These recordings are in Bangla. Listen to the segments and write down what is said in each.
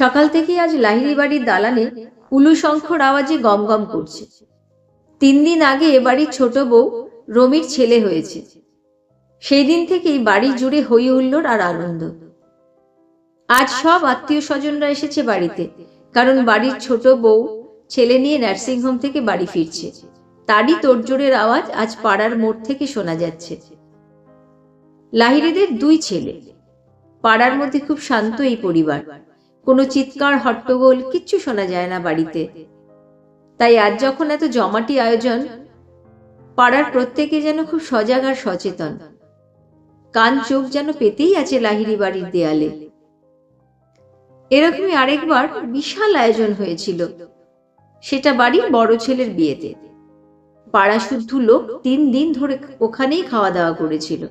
সকাল থেকেই আজ লাহিড়ি বাড়ির দালানে উলু শঙ্খর আওয়াজে গম গম করছে। তিন দিন আগে এ বাড়ির ছোট বউ রমির ছেলে হয়েছে। সেই দিন থেকেই বাড়ি জুড়ে হই হুল্লোড় আর আনন্দ। আজ সব আত্মীয় স্বজনরা এসেছে বাড়িতে, কারণ বাড়ির ছোট বউ ছেলে নিয়ে নার্সিংহোম থেকে বাড়ি ফিরছে। তারই তোড়জোড়ের আওয়াজ আজ পাড়ার মোড় থেকে শোনা যাচ্ছে। লাহিরিদের দুই ছেলে। পাড়ার মধ্যে খুব শান্ত এই পরিবার। কোনো চিৎকার, হট্টগোল কিচ্ছু শোনা যায় না বাড়িতে। তাই আজ যখন এত জমাটি আয়োজন, পাড়ার প্রত্যেকে যেন খুব সজাগ আর সচেতন। কান চোখ যেন পেতেই আছে লাহিড়ি বাড়ির দেয়ালে। এরকমই আরেকবার বিশাল আয়োজন হয়েছিল। সেটা বাড়ির বড় ছেলের বিয়েতে। পাড়া শুদ্ধ লোক তিন দিন ধরে ওখানেই খাওয়া দাওয়া করেছিল।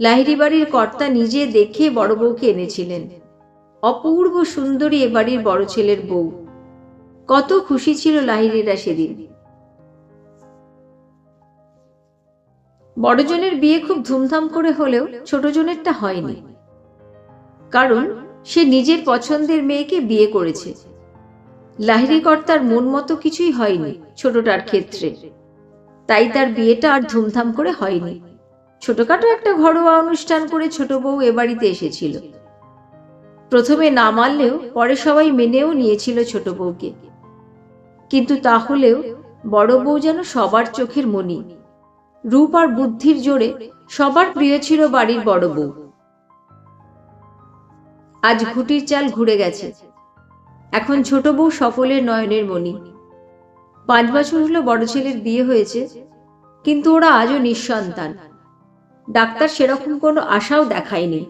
লাহিড়ি বাড়ির কর্তা নিজে দেখে বড় বউকে এনেছিলেন। অপূর্ব সুন্দরী এ বড় ছেলের বউ। কত খুশি ছিল লাহিড়িরা সেদিন। বড়জনের বিয়ে খুব ধুমধাম করে হলেও ছোটজনেরটা হয়নি। কারণ সে নিজের পছন্দের মেয়েকে বিয়ে করেছে। লাহিড়ি কর্তার মন মতো কিছুই হয়নি ছোটটার ক্ষেত্রে। তাই তার বিয়েটা আর ধুমধাম করে হয়নি। ছোটখাটো একটা ঘরোয়া অনুষ্ঠান করে ছোট বউ এ বাড়িতে এসেছিল। প্রথমে না মানলেও পরে সবাই মেনেও নিয়েছিল ছোট বউকে। কিন্তু তাহলেও বড় বউ যেন সবার চোখের মনি। রূপ আর বুদ্ধির জোরে সবার প্রিয় ছিল বাড়ির বড় বউ। আজ ঘুটির চাল ঘুরে গেছে। এখন ছোট বউ সকলের নয়নের মণি পাঁচ বছর হলো বড় ছেলের বিয়ে হয়েছে, কিন্তু ওরা আজও নিঃসন্তান। ডাক্তার সেরকম কোনো আশাও দেখায়নি।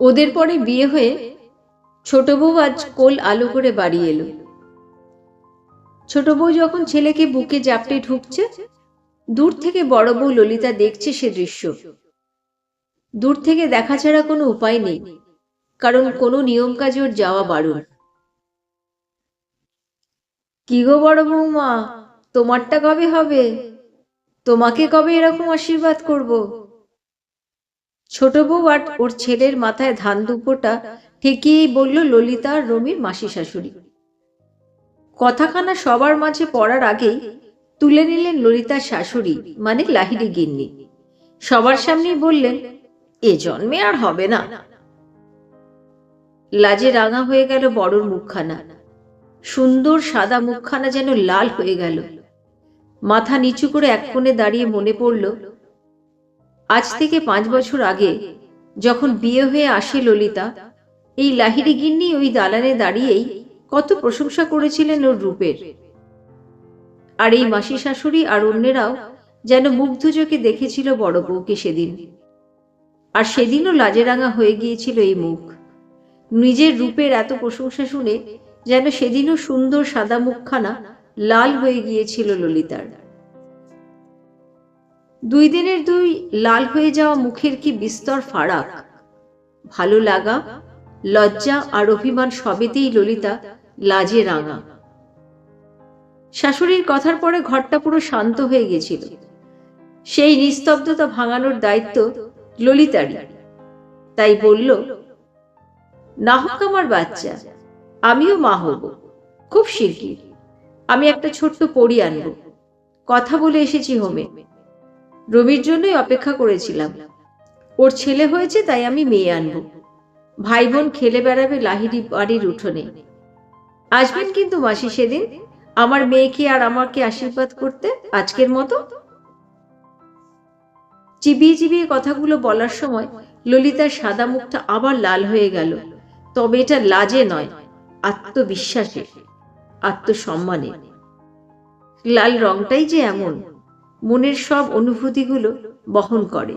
ওদের পরে বিয়ে হয়ে ছোট বউ আজ কোল আলো করে বাড়ি এলো। ছোট বউ যখন ছেলেকে বুকে জাপটে ঢুকছে, দূর থেকে বড় বউ ললিতা দেখছে সে দৃশ্য। দূর থেকে দেখা ছাড়া কোনো উপায় নেই, কারণ কোনো নিয়ম কাজে ওর যাওয়া বারণ। কি গো বড় বৌমা তোমারটা কবে হবে? তোমাকে কবে এরকম আশীর্বাদ করব? ছোট বউ আর ওর ছেলের মাথায় ধান দুপোটা ঠেকিয়েই বলল ললিতা আর রমির মাসি শাশুড়ি কথাখানা সবার মাঝে পড়ার আগেই তুলে নিলেন ললিতার শাশুড়ি মানে লাহিড়ি গিন্নি। সবার সামনেই বললেন, এ জন্মে আর হবে না। লাজে রাঙা হয়ে গেল বড়র মুখখানা। সুন্দর সাদা মুখখানা যেন লাল হয়ে গেল। মাথা নিচু করে এক কোণে দাঁড়িয়ে মনে পড়ল আজ থেকে পাঁচ বছর আগে যখন বিয়ে হয়ে আসে ললিতা, এই লাহিড়ি গিন্নি ওই দালানে দাঁড়িয়েই কত প্রশংসা করেছিলেন ওর রূপের। আর এই মাসি শাশুড়ি আর অন্যেরাও যেন মুগ্ধ চোখে দেখেছিল বড় বউকে সেদিন। আর সেদিনও লাজেরাঙা হয়ে গিয়েছিল এই মুখ। নিজের রূপের এত প্রশংসা শুনে যেন সেদিনও সুন্দর সাদা মুখখানা লাল হয়ে গিয়েছিল ললিতার। দুই দিনের দুই লাল হয়ে যাওয়া মুখের কি বিস্তর ফারাক? ভালো লাগা, লজ্জা আর অভিমান সবেতেই ললিতা লাজে রাঙা। শাশুড়ির কথার পরে ঘরটা পুরো শান্ত হয়ে গেছিল। সেই নিস্তব্ধতা ভাঙানোর দায়িত্ব ললিতারই। তাই বলল, না হোক আমার বাচ্চা, আমিও মা হব, খুব শিগগির। আমি একটা ছোট্ট পড়ি আনব। কথা বলে এসেছি হোমে। রবির জন্যই অপেক্ষা করেছিলাম। ওর ছেলে হয়েছে, তাই আমি মেয়ে আনব। ভাই বোন খেলে বেড়াবে লাহিড়ি বাড়ির উঠোনে। আসবেন কিন্তু মাসি সেদিন, আমার মেয়েকে আর আমাকে আশীর্বাদ করতে আজকের মতো? চিবিয়ে চিবিয়ে কথাগুলো বলার সময় ললিতার সাদা মুখটা আবার লাল হয়ে গেল। তবে এটা লাজে নয় আত্মবিশ্বাসে আত্মসম্মানে লাল রংটাই যে এমন। মনের সব অনুভূতিগুলো বহন করে।